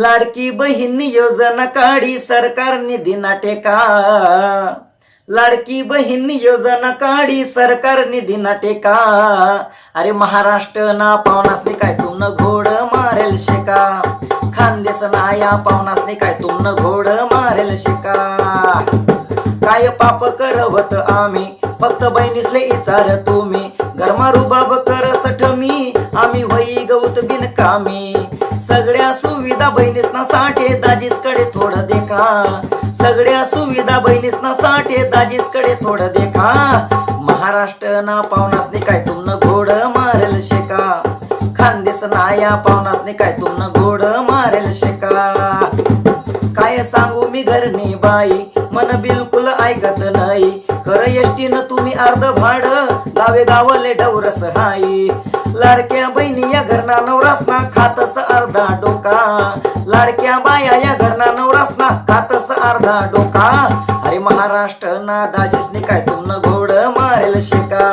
लाडकी बहीण योजना काढी सरकार निधी ना टेका. लाडकी बहीण योजना काढी सरकार निधी टेका. अरे महाराष्ट्र ना पावनासने काय तुमनं घोड मारेल शेका. खानदेश ना या पावनासने काय तुमनं घोड मारेल शेका. काय पाप करवत आम्ही फक्त बहिणीसले इचार तुम्ही. गरमा रुबाब करसठ मी आम्ही वही गवत बिनकामी कामी. सुविधा बहिणीसना साठे दाजीसकडे थोडं देखा. सगळ्या सुविधा बहिणीस ना साठे दाजीसकडे थोडं देखा. महाराष्ट्र ना पावनासने काय तुमनं घोड मारेल शेका. खानदेस ना या पावनासने काय तुमनं घोड मारेल शेका. काय सांगू मी घरनी बाई मन बिलकुल ऐकत नाही. कर एसटीनं तुम्ही अर्ध भाड गावे गावले डवरस हाई. लाडक्या बहिणी या घरना नवरासना खातस अर्धा डोका. लाडक्या बाया या घरना नवरासना खातस अर्धा डोका. अरे महाराष्ट्र ना दाजीसने काय तुमनं घोड मारेल शेका.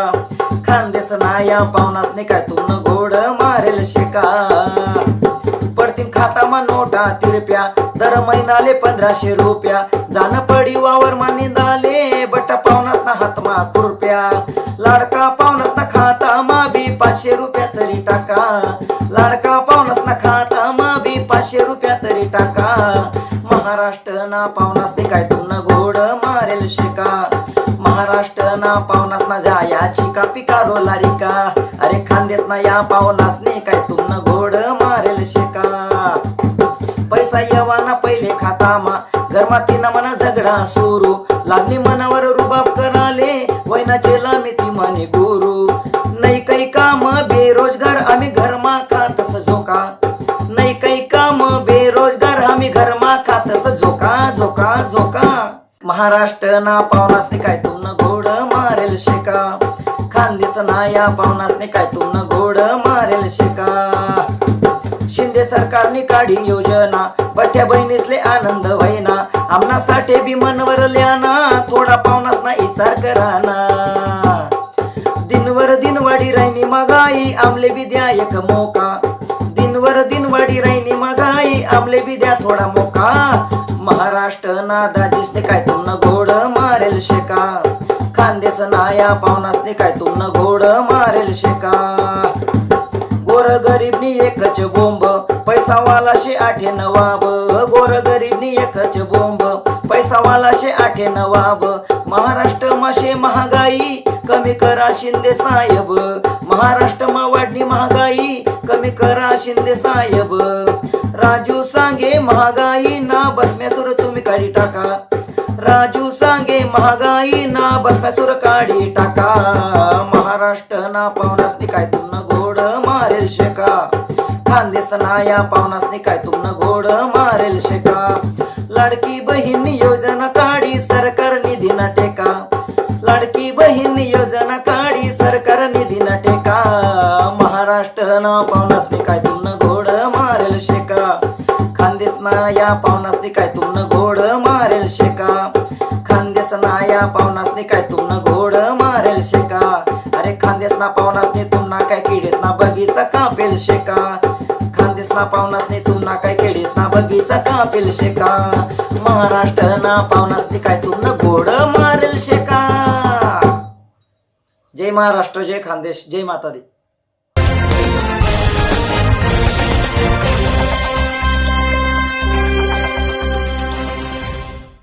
खानदेस ना या पाहुणासने काय तुमनं घोड मारेल शेका. पडतीन खातामा नोटा तिरप्या दर महिनाले पंधराशे रुपया. जाण पडी वावर मानी दाले बट्टा पाहुणासना हातमा कुरप्या लाडका पाहुणासना खाता मा बी पाचशे रुपया तरी टाका. लाडका पाचशे रुपया तरी टाका. महाराष्ट्र ना पावनास ते काय तुमनं घोड मारेल शेका. महाराष्ट्र ना पावनास ना जायाची का पिकारो लारिका. अरे खानदेस ना या पावनास ने काय तुमनं घोड मारेल शिका. पैसा येवाना पहिले खातामा. गरमाती ना मना झगडा सुरू. लागणी मनावर रुबाब कराले. वैनाचे लामे ती माने गुरु. नाही काही काम बेरोजगार आम्ही घरमा का तस झोका. नाही काही महाराष्ट्र ना पावनासने काय तुमनं घोड मारेल शेका. खानदेश ना या पावनासने काय तुमनं घोड मारेल शेका. शिंदे सरकारने काढी योजना बठ्या बहिणीसले आनंद व्हायना. आमनासाठी बी मनवर ल्याना थोडा पावनास ना इचार कराना. दिनवर दिन वाढी राहिनी मगाई आमले बी द्या एक मोका. दिनवर दिन वाढी राहिनी मगाई आमले बी द्या थोडा मोका. महाराष्ट्र ना दाजीसने काय तुमनं घोड मारेल शेका. खानदेस नाया या पावनासने काय तुमनं घोड मारेल शेका. गोर गरीबनी एकच बोंब पैसा वाला शे आठे नवाब. गोर गरीबनी एकच बोंब पैसा वाला शे आठे नवाब. महाराष्ट्र माशे महागाई कमी करा शिंदे साहेब. महाराष्ट्र मा वाढली महागाई कमी करा शिंदे साहेब. राजू सांगे महागाई ना बसम्यासुर तुम्ही करी टाका. राजू सांगे महागाई ना बसम्यासुर काढी टाका. महाराष्ट्र ना पाहुणासनी काय तुमनं घोड मारेल शेका. खानदेस ना या पाहुणासनी काय तुमनं घोड मारेल शेका. लाडकी बहीण योजना काढी सरकार निधी ना टेका लाडकी बहीण योजना काढी सरकार निधी ना टेका महाराष्ट्र ना पाहुणासनी काय तुमनं घोड मारेल शेका. खानदेस ना या पाहुणासनी काय तुमनं केडीसना बगीचा कापेल शेका? खानदेश ना पावनासनी तुमना काय केडीसना बगीचा कापेल शेका? महाराष्ट्र ना पावनासनी काय तुमनं घोड मारेल शेका. जय महाराष्ट्र जय खानदेश जय माता दी.